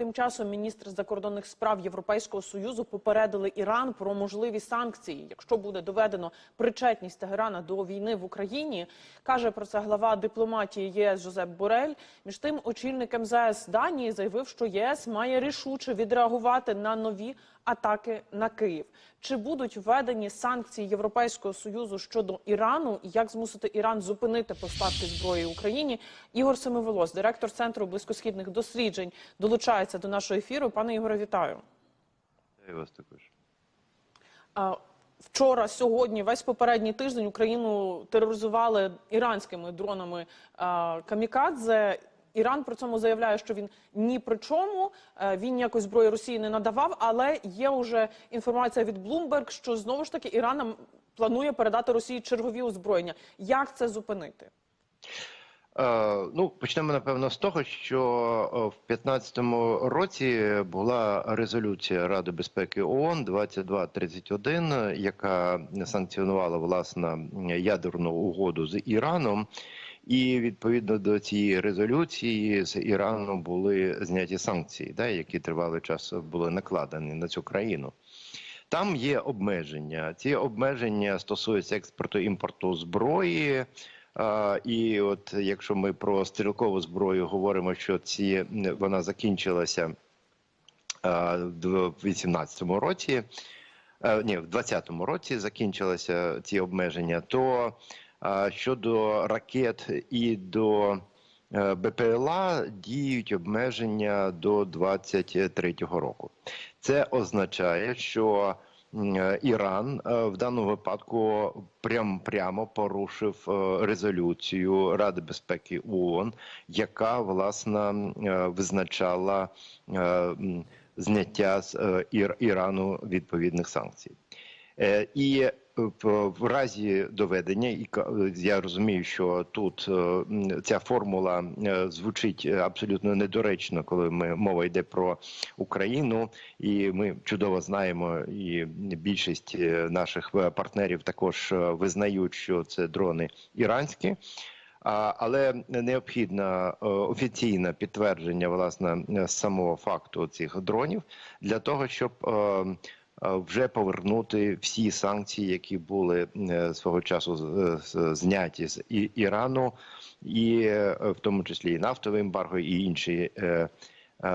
Тим часом міністр закордонних справ Європейського союзу попередили Іран про можливі санкції, якщо буде доведено причетність Тегерана до війни в Україні. каже про це глава дипломатії ЄС Жозеп Борель. Між тим, очільник МЗС Данії заявив, що ЄС має рішуче відреагувати на нові атаки на Київ. Чи будуть введені санкції Європейського союзу щодо Ірану? І як змусити Іран зупинити поставки зброї Україні? Ігор Семиволос, директор центру близькосхідних досліджень, долучається до нашого ефіру. Пане Ігоре, вітаю. І вас також. А, Вчора, сьогодні, весь попередній тиждень Україну тероризували іранськими дронами а, камікадзе. Іран при цьому заявляє, що він ні при чому, е, він ніякої зброї Росії не надавав. Але є вже інформація від Bloomberg, що знову ж таки Іран планує передати Росії чергові озброєння. Як це зупинити? Е, ну, почнемо напевно з того, що е, в 2015 році була резолюція Ради безпеки ООН 2231, яка санкціонувала власне ядерну угоду з Іраном. І відповідно до цієї резолюції з Ірану були зняті санкції, да, які тривалий час були накладені на цю країну. Там є обмеження. Ці обмеження стосуються експорту імпорту зброї. А, і от якщо ми про стрілкову зброю говоримо, що ці вона закінчилася а, в 18-му році, а, ні, в 20-му році закінчилися ці обмеження, то щодо ракет і до е, БПЛА діють обмеження до 23-го року. Це означає, що е, Іран е, в даному випадку прям прямо порушив резолюцію Ради безпеки ООН, яка власне визначала зняття з Ір- Ірану відповідних санкцій. І в, в разі доведення, і е, я розумію, що тут е, ця формула е, звучить е, абсолютно недоречно, коли ми мова йде про Україну, і ми чудово знаємо, і більшість е, наших е, партнерів також е, визнають, що це дрони іранські. Але необхідне е, офіційне підтвердження власне е, самого факту цих дронів для того, щоб е, е, вже повернути всі санкції, які були е, свого часу з- зняті з Ірану, і е, в тому числі і нафтове ембарго, і інші. е, е,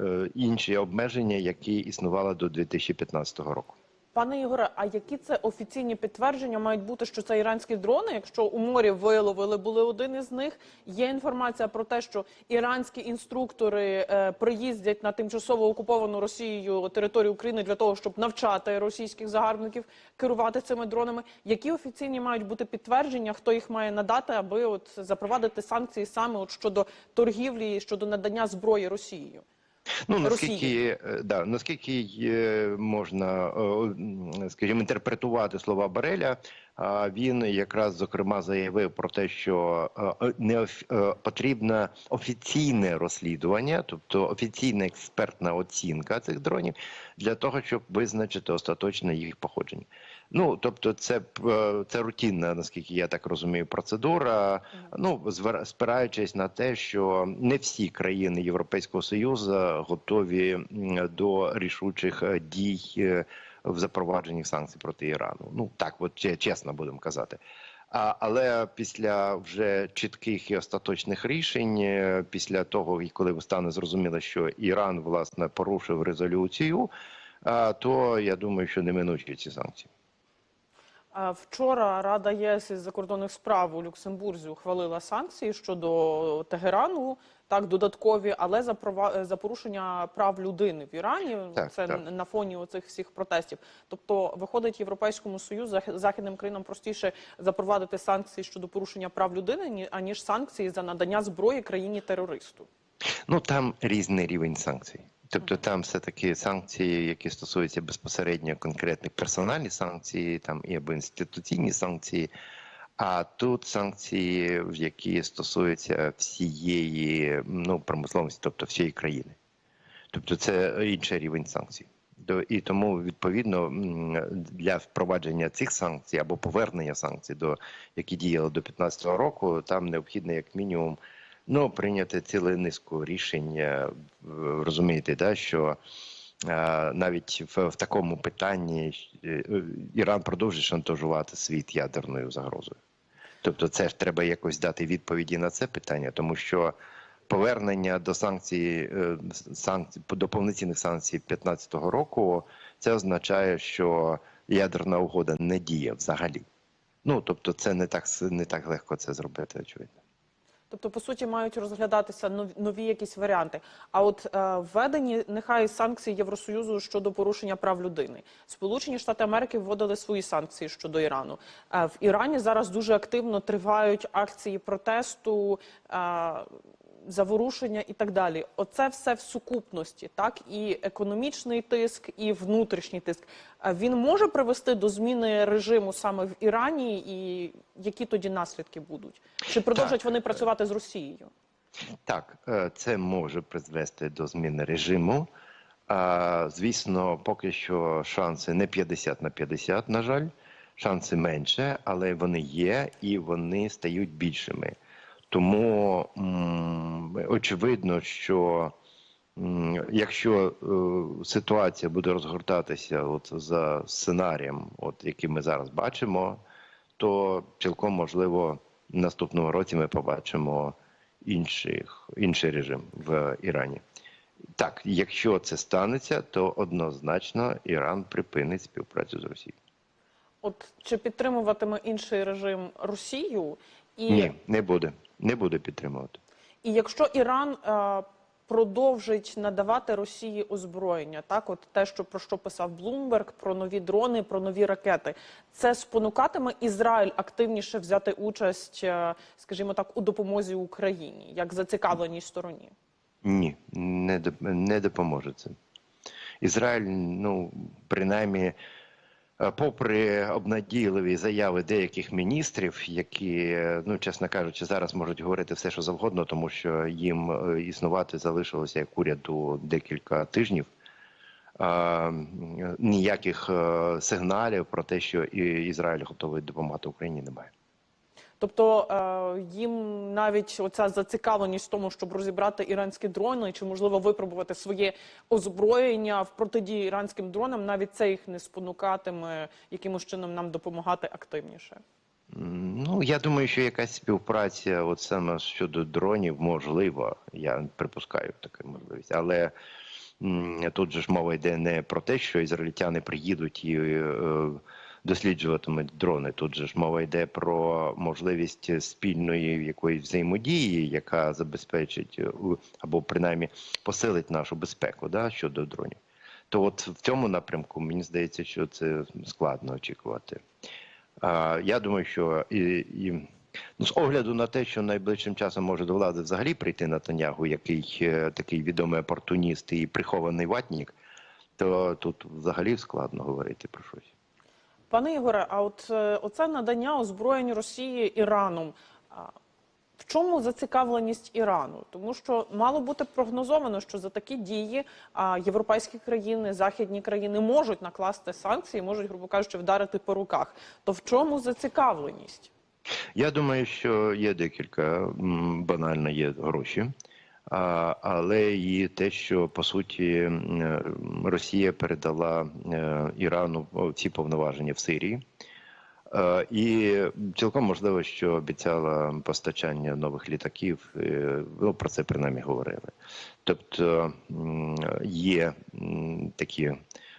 е, Інші обмеження, які існували до 2015 року. Пане Ігоре, а які це офіційні підтвердження мають бути, що це іранські дрони? Якщо у морі виловили, були один із них. Є інформація про те, що іранські інструктори е, приїздять на тимчасово окуповану Росією територію України для того, щоб навчати російських загарбників керувати цими дронами. Які офіційні мають бути підтвердження, хто їх має надати, аби от запровадити санкції саме от щодо торгівлі, щодо надання зброї Росією? Ну наскільки е, да наскільки можна, е, скажімо, інтерпретувати слова Бареля, а він якраз зокрема заявив про те, що е, не потрібне офіційне розслідування, тобто офіційна експертна оцінка цих дронів, для того, щоб визначити остаточне їх походження. Ну тобто, це е, це рутинна, наскільки я так розумію, процедура. Ну спираючись на те, що не всі країни Європейського союзу готові до рішучих е, дій е, в запровадженні санкцій проти Ірану. Ну так, от чесно будемо казати. А, але після вже чітких і остаточних рішень, після того, коли стане зрозуміло, що Іран власне порушив резолюцію, а, то я думаю, що неминучі ці санкції. Вчора Рада ЄС із закордонних справ у Люксембурзі ухвалила санкції щодо Тегерану, так додаткові, але за права за порушення прав людини в Ірані. Так, це так. на фоні оцих всіх протестів. Тобто, виходить європейському союзу західним країнам простіше запровадити санкції щодо порушення прав людини, аніж санкції за надання зброї країні терористу. Ну там різний рівень санкцій. Тобто там все таки санкції, які стосуються безпосередньо конкретних персональних санкцій, там і або інституційні санкції. А тут санкції, які стосуються всієї ну промисловості, тобто всієї країни. Тобто це інший рівень санкцій. І тому відповідно для впровадження цих санкцій або повернення санкцій, до які діяли до 2015 року, там необхідно як мінімум ну, прийняти цілу низку рішень. Розумієте, да, що е, навіть в, в такому питанні е, Іран продовжує шантажувати світ ядерною загрозою. Тобто, це ж треба якось дати відповіді на це питання, тому що повернення до санкцій, е, санкцій до повноцінних санкцій 2015 року, це означає, що ядерна угода не діє взагалі. Ну тобто, це не так не так легко це зробити, очевидно. Тобто, по суті, мають розглядатися нові, якісь варіанти. А от е, введені нехай санкції Євросоюзу щодо порушення прав людини. Сполучені Штати Америки вводили свої санкції щодо Ірану. Е, в Ірані зараз дуже активно тривають акції протесту. Е, Заворушення і так далі, оце все в сукупності, так і економічний тиск, і внутрішній тиск. А Він може привести до зміни режиму саме в Ірані, і які тоді наслідки будуть? Чи продовжать Так. вони працювати з Росією? Так, е, це може призвести до зміни режиму. Звісно, поки що шанси не 50 на 50, на жаль, шанси менше, але вони є і вони стають більшими. Тому очевидно, що якщо е, ситуація буде розгортатися от за сценарієм, от який ми зараз бачимо, то цілком можливо в наступному році ми побачимо інших, інший режим в Ірані. Так, якщо це станеться, то однозначно Іран припинить співпрацю з Росією. От чи підтримуватиме інший режим Росію? І, Ні, не буде. Не буде підтримувати. і якщо Іран е, продовжить надавати Росії озброєння, так от те, що про що писав Блумберг, про нові дрони, про нові ракети, це спонукатиме Ізраїль активніше взяти участь, е, скажімо так, у допомозі Україні, як зацікавленій стороні. Ні, не, не допоможе це. Ізраїль, ну, принаймні, попри обнадійливі заяви деяких міністрів, які, е, ну, чесно кажучи, зараз можуть говорити все, що завгодно, тому що їм е, існувати залишилося як уряду декілька тижнів. е, Ніяких е, сигналів про те, що Ізраїль готовий допомагати Україні, немає. Тобто е, їм навіть оця зацікавленість в тому, щоб розібрати іранські дрони, чи можливо випробувати своє озброєння в протидії іранським дронам, навіть це їх не спонукатиме якимось чином нам допомагати активніше. Ну, я думаю, що якась співпраця, от саме щодо дронів, можлива. Я припускаю таку можливість. Але тут же ж мова йде не про те, що ізраїльтяни приїдуть і е, досліджуватимуть дрони. Тут же ж мова йде про можливість спільної якоїсь взаємодії, яка забезпечить е, або принаймні посилить нашу безпеку да, щодо дронів. То от в цьому напрямку мені здається, що це складно очікувати. А, Я думаю, що і, і ну, з огляду на те, що найближчим часом може до влади взагалі прийти Натанягу, який е, такий відомий опортуніст і прихований ватнік, то тут взагалі складно говорити про щось. Пане Ігоре, а от е, оце надання озброєнь Росії Іраном. В чому зацікавленість Ірану? Тому що мало бути прогнозовано, що за такі дії європейські країни, західні країни можуть накласти санкції, можуть, грубо кажучи, вдарити по руках. То в чому зацікавленість? Я думаю, що є декілька банально є гроші, але і те, що по суті е, Росія передала е, Ірану ці повноваження в Сирії. Е, І цілком можливо, що обіцяла постачання нових літаків. Ну про це принаймні говорили. Тобто є такі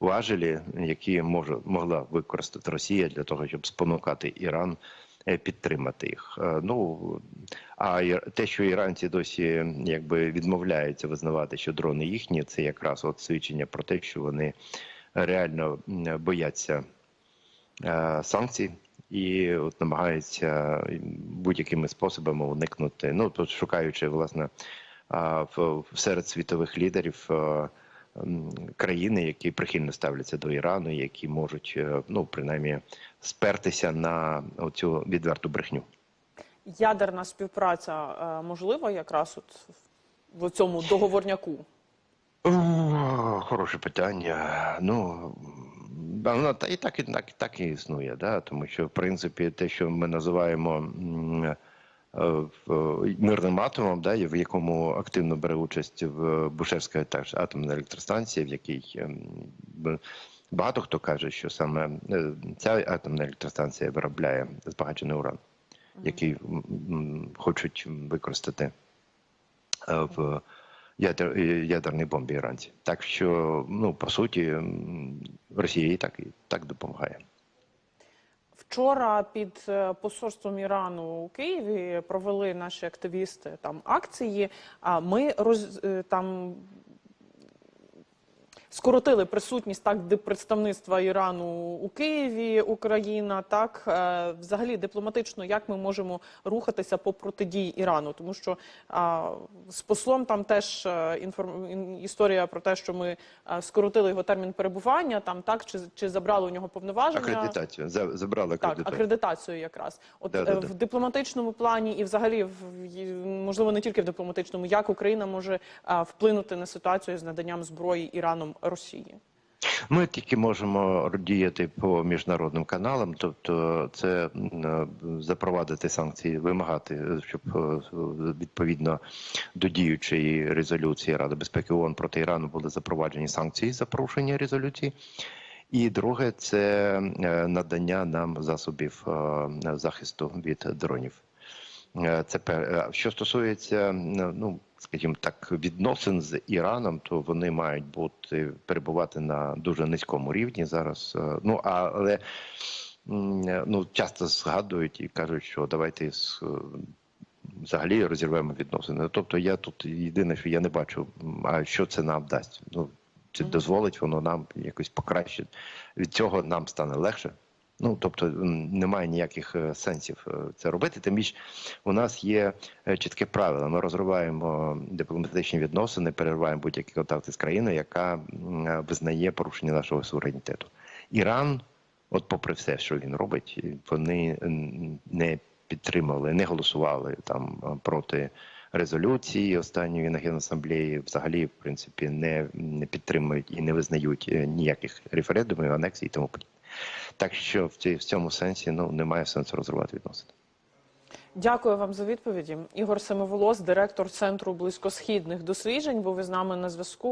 важелі, які може могла використати Росія для того, щоб спонукати Іран підтримати їх. Е, Ну а те, що іранці досі якби відмовляються визнавати, що дрони їхні, це якраз от свідчення про те, що вони реально бояться е, санкцій і от намагаються будь-якими способами уникнути. Ну тут шукаючи власне в серед світових лідерів. Е, м, Країни, які прихильно ставляться до Ірану, які можуть е, ну принаймні спертися на цю відверту брехню. Ядерна співпраця е, можлива якраз от в цьому договорняку? Хороше питання. Ну вона та і так і так, так і існує, да? тому що в принципі те, що ми називаємо мирним атомом, да, в якому активно бере участь в Бушевська також атомна електростанція, в якій ем, багато хто каже, що саме е, ця атомна електростанція виробляє збагачений уран, який хочуть використати е, в ядер, е, ядерній бомбі іранці. Так що, ну по суті, Росія і так і так допомагає. Вчора під е, посольством Ірану у Києві провели наші активісти там акції. А ми роз е, там. Скоротили присутність так диппредставництва Ірану у Києві, Україна. Так е, взагалі дипломатично, як ми можемо рухатися по протидії Ірану, тому що а, з послом там теж е, інформ... історія про те, що ми е, скоротили його термін перебування, там так чи чи забрали у нього повноваження. Акредитацію За- забрали Так, акредитацію. акредитацію якраз. От Да-да-да. е, в дипломатичному плані, і взагалі можливо не тільки в дипломатичному, як Україна може вплинути на ситуацію з наданням зброї Іраном Росії. Ми тільки можемо діяти по міжнародним каналам, тобто це е, запровадити санкції, вимагати, е, щоб е, відповідно до діючої резолюції Ради безпеки ООН проти Ірану були запроваджені санкції за порушення резолюції. І друге це надання нам засобів захисту від дронів. Е, Це пер... е, що стосується ну, скажімо так, відносин з Іраном, то вони мають бути перебувати на дуже низькому рівні зараз. Е, Ну але е, ну часто згадують і кажуть, що давайте з е, взагалі розірвемо відносини. Тобто, я тут єдине, що я не бачу, а що це нам дасть. Ну чи дозволить воно нам якось покращити. Від цього нам стане легше. Ну тобто немає ніяких е, сенсів е, це робити. Тим більше у нас є е, чітке правило. Ми розриваємо дипломатичні відносини, перериваємо будь-які контакти з країною, яка визнає порушення нашого суверенітету. Іран, от попри все, що він робить, вони не підтримали, не голосували там проти резолюції останньої на генасамблеї. Взагалі, в принципі, не, не підтримують і не визнають ніяких референдумів, анексій і тому подібне. Так що в цій цьому сенсі ну немає сенсу розривати відносини. Дякую вам за відповіді. Ігор Семиволос, директор центру близькосхідних досліджень, був із нами на зв'язку.